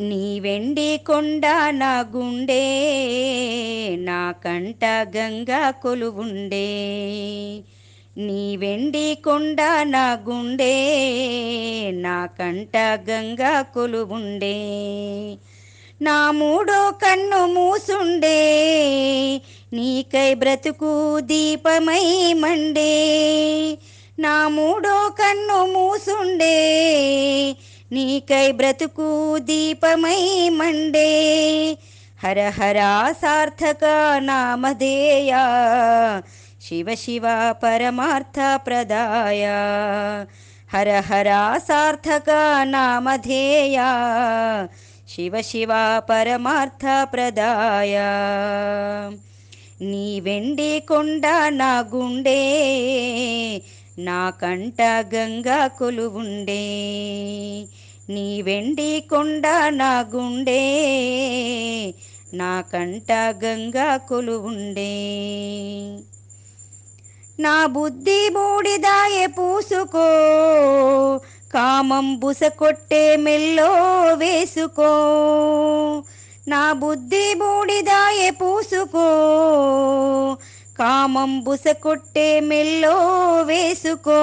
నీ వెండి కొండ నా గుండే నా కంట గంగా కొలువుండే. నీ వెండి కొండ నా గుండే నా కంట గంగా కొలువుండే. నా మూడో కన్ను మూసుండే నీకై బ్రతుకు దీపమై మండే. నా మూడో కన్ను మూసుండే నీకై బ్రతుకు దీపమై మండే. హర హర సార్థక నామధేయ. శివ శివ పరమార్థ ప్రదాయ. హర హర సార్థక నామధేయ. శివ శివ పరమార్థ ప్రదాయ. నీ వెండి కొండ నా గుండే. నా కంట గంగా కొలువుండే నీ వెండి కొండ నా గుండే నా కంట గంగా కొలువుండే. నా బుద్ధి బూడిదాయ పూసుకో కామం బుస కొట్టే మెల్లో వేసుకో. నా బుద్ధి బూడిదాయ పూసుకో కామం బుస కొట్టే మెల్లో వేసుకో.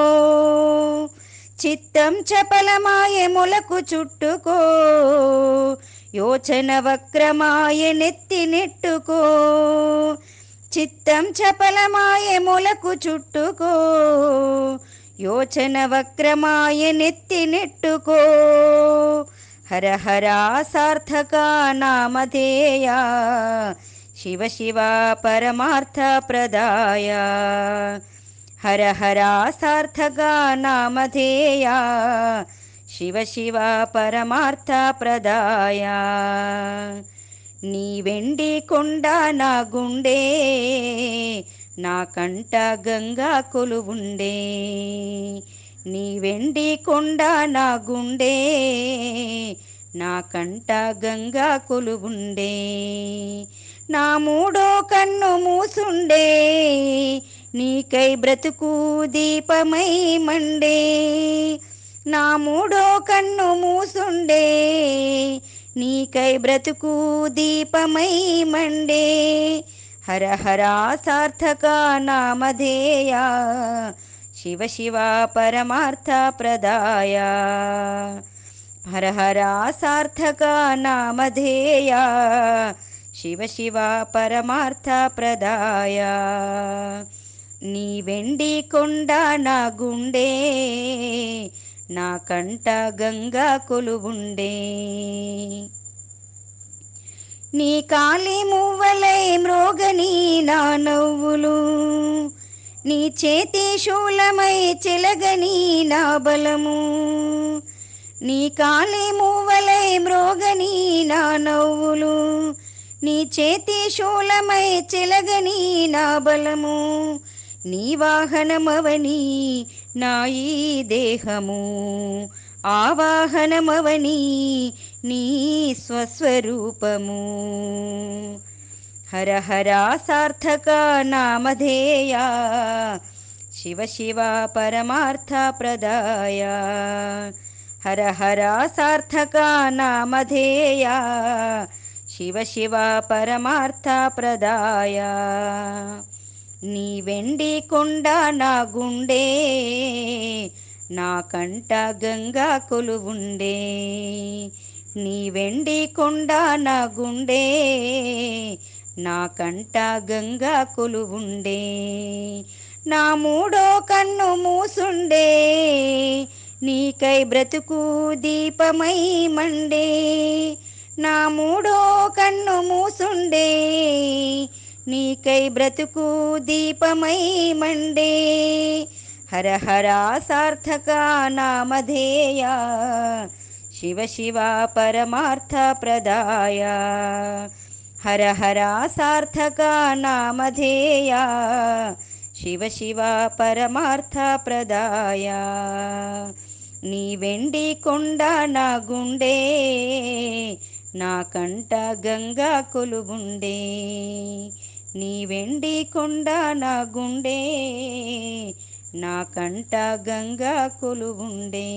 చిత్తం చపలమాయ మొలకు చుట్టుకో. యోచన వక్రమాయ నెత్తి నెట్టుకో. చిత్తం చపలమాయ మొలకు చుట్టుకో. యోచన వక్రమాయ నెత్తి నెట్టుకో. హర హర సార్థక నామధేయా. శివ శివ పరమార్థ ప్రదాయ హర హర సార్థక నామధేయ శివ శివ పరమార్థ ప్రదాయ నీ వెండి కొండ నా గుండె నా కంట గంగా కొలువుండే నీ వెండి కొండ నా గుండె నా కంట గంగా కొలువుండే నా మూడో కన్ను మూసుండే నీకై బ్రతుకు దీపమై మండే. నా మూడో కన్ను మూసుండే నీకై బ్రతుకు దీపమై మండే. హర హర సార్థక నామధేయ శివ శివ పరమార్థ ప్రదాయ. హర హర సార్థక నామధేయ శివ శివ పరమార్థ ప్రదాయ. నీ వెండి కొండ నా గుండే నా కంట గంగా కొలువుండే. నీ కాలి మువ్వలై మృగని నా నవ్వులు నీ చేతి శూలమై చెలగని నా బలము నీ కాలి మువ్వలై మృగని నా నవ్వులు నీ చేతి శూలమై చెలగని నా బలము నీ వాహనమవని నా ఈ దేహము ఆవాహనమవని నీ స్వస్వరూపము హర హర సార్థక నామధేయ శివ శివ పరమార్థ ప్రదాయ హర హర సార్థక నామధేయ శివ శివ పరమార్థ ప్రదాయ. నీ వెండి కొండ నా గుండే నా కంట గంగా కొలువుండే. నీ వెండి కొండ నా గుండే నా కంట గంగా కొలువుండే. నా మూడో కన్ను మూసుండే నీకై బ్రతుకు దీపమై మండే. నా మూడో కన్ను మూసుండే నీకై బ్రతుకు దీపమై మండే. హర హర సార్థక నామధేయ శివ శివ పరమార్థ ప్రదాయ. హర హర సార్థక నామధేయ శివ శివ పరమార్థ ప్రదాయ. నీ వెండి కొండ నా గుండే నా కంట గంగా కొలువుండే నీ వెండి కొండ నా గుండే నా కంట గంగా కొలువుండే.